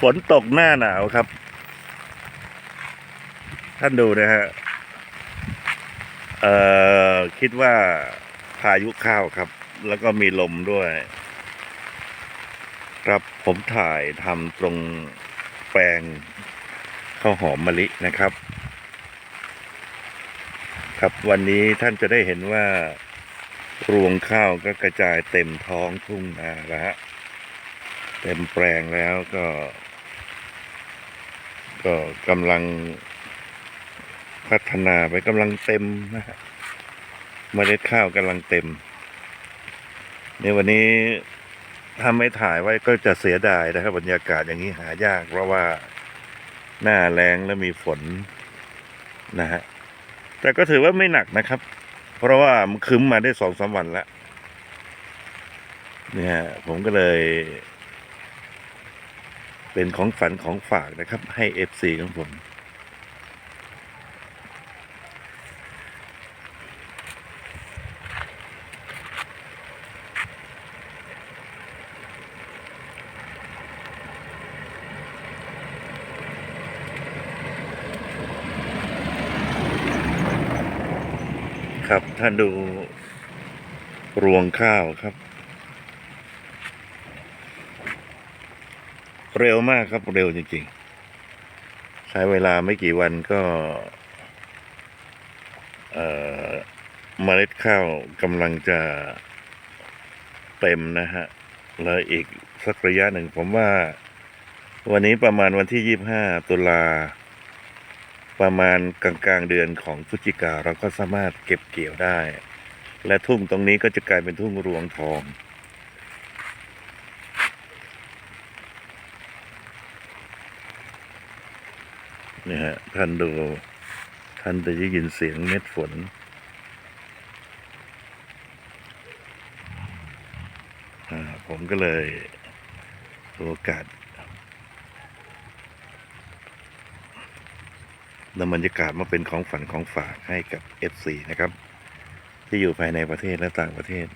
ฝนตกหน้าหนาวครับ ท่านดูนะฮะ เอ่อ คิดว่าพายุเข้าวครับ แล้วก็มีลมด้วย ครับผมถ่ายทำตรงแปลงข้าวหอมมะลินะครับ ครับวันนี้ท่านจะได้เห็นว่ารวงข้าวก็กระจายเต็มท้องทุ่งนาแล้วฮะเต็มแปลงแล้วก็ ก็กำลังพัฒนาไปกำลังเต็มนะฮะเมล็ดข้าวกำลังเต็มในวันนี้ถ้าไม่ถ่ายไว้ก็จะเสียดายนะครับบรรยากาศอย่างนี้หายาก เพราะว่าหน้าแรงและมีฝนนะฮะแต่ก็ถือว่าไม่หนักนะครับ เพราะว่ามันคืมมาได้สองสามวันแล้วเนี่ยผมก็เลย เป็นของฝันของฝากนะครับ ให้เอฟซีของผมครับ ท่านดูรวงข้าวครับ เร็วมากครับเร็วจริงๆ ใช้เวลาไม่กี่วันก็เมล็ดข้าวกำลังจะเต็มนะฮะ แล้วอีกสักระยะหนึ่งผมว่า วันนี้ประมาณวันที่ยี่ห้าตุลา ประมาณกลางกลางๆเดือนของพฤศจิกาเราก็สามารถเก็บเกี่ยวได้ และทุ่งตรงนี้ก็จะกลายเป็นทุ่งรวงทอง นี่ฮะท่านดูท่านจะได้ยินเสียงเม็ดฝนอ่าผมก็เลยถือโอกาสนำบรรยากาศมาเป็นของฝันของฝากให้กับ FC นะครับ ที่อยู่ภายในประเทศและต่างประเทศ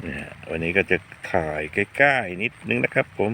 เนี่ยวันนี้ก็จะถ่ายใกล้ๆนิดนึงนะครับผม